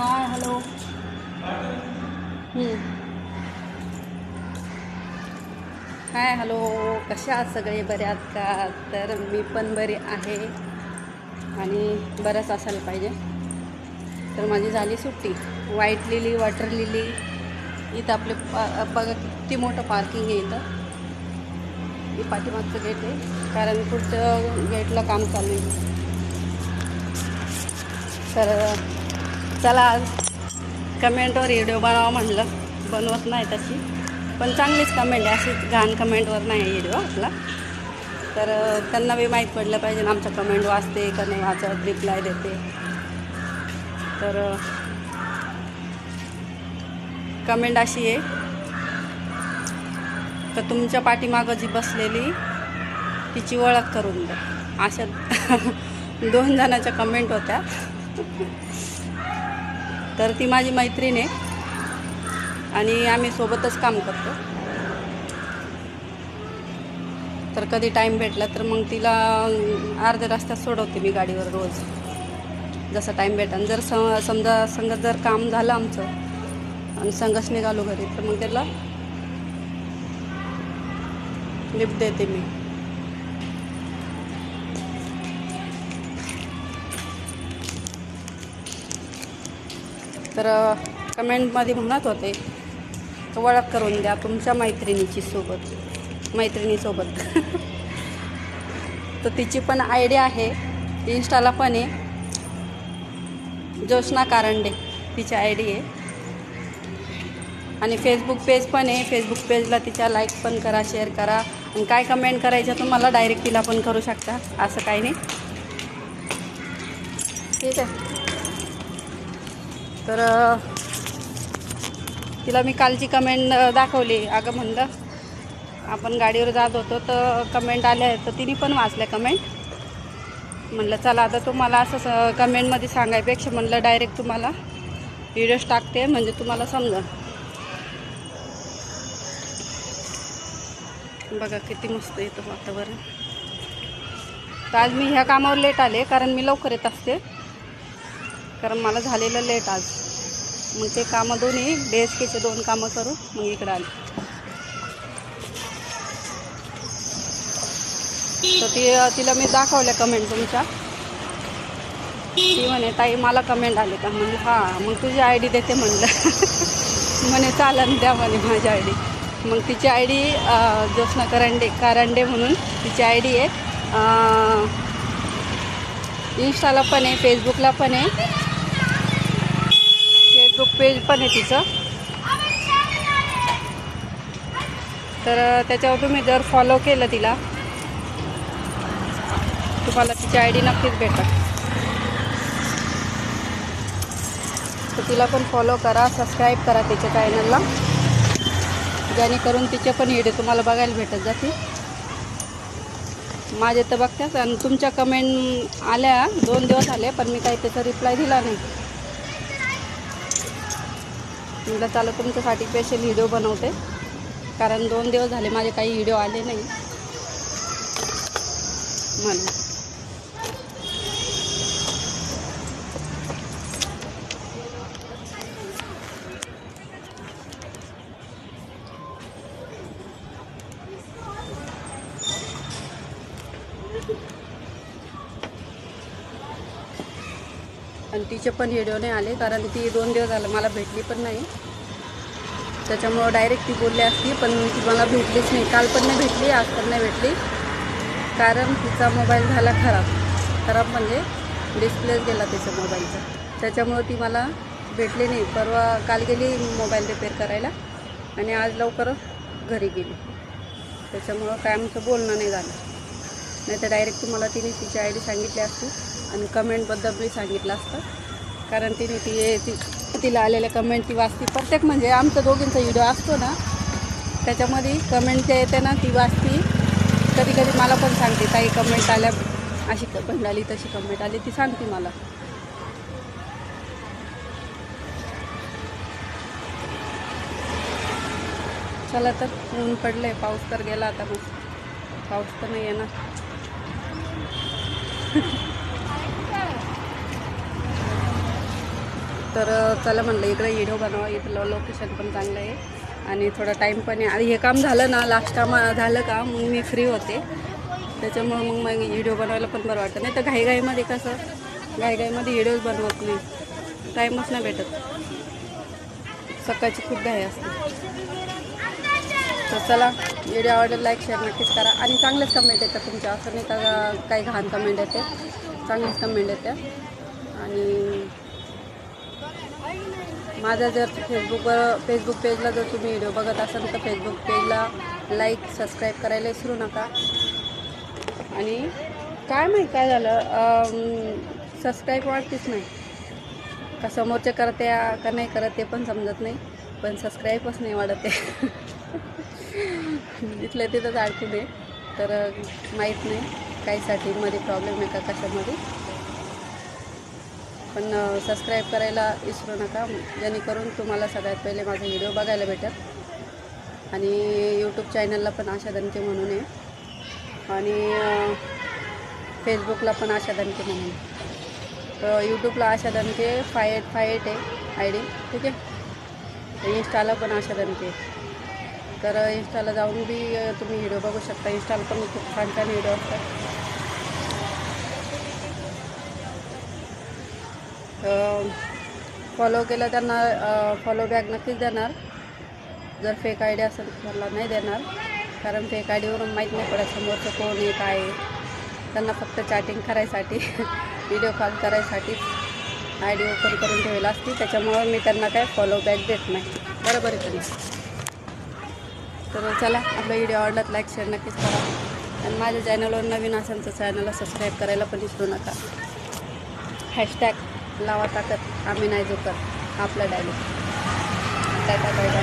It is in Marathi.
Hi hello. Hi hello. कशा आहात सगळे? बरे आहात का? तर मी पण बरी आहे. आणि बरंच असायला पाहिजे. तर माझी झाली सुट्टी. व्हाईट लिली वॉटर लिली इथं आपले पा बघा किती मोठं पार्किंग आहे इथं. हे पाठीमागचं गेट आहे. कारण पुढचं गेटला काम चालू आहे. तर चला आज कमेंटवर व्हिडिओ बनवा म्हणलं. बनवत नाही तशी. पण चांगलीच कमेंट आहे. अशी घाण कमेंटवर नाही व्हिडिओ आपला. तर त्यांना बी माहीत पडलं पाहिजे ना आमच्या कमेंट वाचते का नाही वाचत रिप्लाय देते. तर कमेंट अशी आहे. तर तुमच्या पाठीमागं जी बसलेली तिची ओळख करून द्या. अशा दोन जणाच्या कमेंट होत्या. तर ती माझी मैत्रीण आहे. आणि आम्ही सोबतच काम करतो. तर कधी टाईम भेटला तर मग तिला अर्ध्या रस्त्यात सोडवते मी गाडीवर रोज. जसा टाईम भेटा जर सम समजा संगत जर काम झालं आमचं आणि संघच निघालो घरी तर मग त्याला लिफ्ट देते मी. तर कमेंटमध्ये म्हणत होते ओळख करून द्या तुमच्या मैत्रिणीची सोबत मैत्रिणीसोबत. तर तिची पण आयडिया आहे इन्स्टाला पण आहे. ज्योत्स्ना कारंडे तिची आय डी आहे. आणि फेसबुक पेज पण आहे. फेसबुक पेजला तिच्या लाईक पण करा शेअर करा. आणि काय कमेंट करायचं तुम्हाला डायरेक्ट तिला पण करू शकता असं काही नाही. ठीक आहे. तर तिला मी कालची कमेंट दाखवली. अगं म्हणलं आपण गाडीवर जात होतो तर कमेंट आल्या आहेत. तर तिने पण वाचल्या कमेंट म्हणलं चला आता तुम्हाला असं कमेंटमध्ये सांगायपेक्षा म्हणलं डायरेक्ट तुम्हाला व्हिडिओज टाकते म्हणजे तुम्हाला समजा बघा किती मस्त येतं वातावरण. तर आज मी ह्या कामावर लेट आले कारण मी लवकर येत असते. कारण मला झालेलं लेट आज. मग ते कामं दोन्ही डी एस केचे दोन कामं करू मग इकडं आले. तर ती तिला मी दाखवल्या कमेंट तुमच्या. ती म्हणे ताई मला कमेंट आले का? म्हणजे हां मग तुझी आय डी देते म्हणलं. म्हणे चालन द्या म्हणे माझी आय डी मग तिची आय डी ज्योत्ना करंडे कारंडे म्हणून तिची आय डी आहे. इंस्टाला पण आहे फेसबुकला पण आहे. पेज पण आहे तिचं. तर त्याच्यावर तुम्ही जर फॉलो केलं तिला तुम्हाला तिची आय डी नक्कीच भेटेल. तर तिला पण फॉलो करा सबस्क्राईब करा तिच्या चॅनलला जेणेकरून तिचे पण व्हिडिओ तुम्हाला बघायला भेटत जातील. माझे तर बघत्याच आणि तुमच्या कमेंट आल्या दोन दिवस आले पण मी काही त्याचा रिप्लाय दिला नाही. म्हटलं चालू तुमच्यासाठी स्पेशल व्हिडिओ बनवते. कारण दोन दिवस झाले माझे काही व्हिडिओ आले नाही. म्हणून. आणि तिचे पण व्हिडिओ नाही आले कारण ती दोन दिवस झालं मला भेटली पण नाही. त्याच्यामुळं डायरेक्ट ती बोलली असती पण ती मला भेटलीच नाही. काल पण नाही भेटली आज पण नाही भेटली. कारण तिचा मोबाईल झाला खराब. खराब म्हणजे डिस्प्लेच गेला तिच्या मोबाईलचा त्याच्यामुळं ती मला भेटली नाही. परवा काल गेली मोबाईल रिपेअर करायला आणि आज लवकरच घरी गेली. त्याच्यामुळं काय आमचं बोलणं नाही झालं. नाही तर डायरेक्ट तुम्हाला तिने तिची आय डी सांगितली असती आणि कमेंटबद्दल बी सांगितलं असतं. कारण तिने ती ती तिला आलेल्या कमेंट ती वाचती. प्रत्येक म्हणजे आमचा दोघींचा व्हिडिओ असतो ना त्याच्यामध्ये कमेंट जे येते ना ती वाचती. कधी कधी मला पण सांगते ताई कमेंट आल्या. अशी कमेंट आली तशी कमेंट आली ती सांगते मला. चला तर ऊन पडलं आहे पाऊस तर गेला आता मग. पाऊस तर नाही येणार तर चला म्हणलं इकडे व्हिडिओ बनवा इथलं लोकेशन पण चांगलं आहे. आणि थोडा टाईम पण आहे. आणि हे काम झालं ना लास्ट काम झालं का मग मी फ्री होते. त्याच्यामुळं मग मग व्हिडिओ बनवायला पण बरं वाटतं. नाही तर घाईघाईमध्ये कसं घाईघाईमध्ये व्हिडिओज बनवत नाही. टाईमच नाही भेटत. सकाळची खूप घाई असते. तर चला व्हिडिओ आवडेल लाईक शेअर नक्कीच करा. आणि चांगलेच कमेंट येतात तुमच्या. असं नाही का काही घाण कमेंट येते. चांगलीच कमेंट येते. आणि माझा जर फेसबुकवर फेसबुक पेजला जर तुम्ही व्हिडिओ बघत असाल तर फेसबुक पेजला लाईक सबस्क्राईब करायला विसरू नका. आणि काय माहीत काय झालं सबस्क्राईब वाढतीच नाही. का समोरचे करते का नाही करत ते पण समजत नाही. पण सबस्क्राईबच नाही वाढत आहे. इथल्या तिथंच अडकू दे. तर माहीत नाही काहीसाठी मध्ये प्रॉब्लेम आहे का कशामध्ये. पण सबस्क्राईब करायला विसरू नका. जेणेकरून तुम्हाला सगळ्यात पहिले माझा व्हिडिओ बघायला भेटत आणि यूट्यूब चॅनलला पण आशा दणके म्हणून आहे. आणि फेसबुकला पण आशा दणके म्हणून तर यूट्यूबला Asha Danke five eight five eight आहे आय डी. ठीक आहे? इंस्टाला पण आशा दणके आहे. तर इंस्टाला जाऊन बी तुम्ही व्हिडिओ बघू शकता. इंस्टाला पण खूप छान छान व्हिडिओ असतात. फॉलो केलं त्यांना फॉलो बॅक नक्कीच देणार. जर फेक आय डी असेल तर नाही देणार. कारण फेक आय डीवरून माहीत नाही पडत समोरचं कोण आहे काय आहे. त्यांना फक्त चॅटिंग करायसाठी व्हिडिओ कॉल करायसाठीच आय डी ओपन करून ठेवेला असती. त्याच्यामुळं मी त्यांना काय फॉलो बॅक देत नाही. बरोबर आहे तुम्ही तर चला आपला व्हिडिओ आवडला लाईक शेअर नक्कीच करा. आणि माझ्या चॅनलवर नवीन असेल तर चॅनलला सबस्क्राईब करायला पण विसरू नका. हॅशटॅग लावा ताकद आम्ही नाही जोकर. आपला डायलॉग टाटा बाय बाय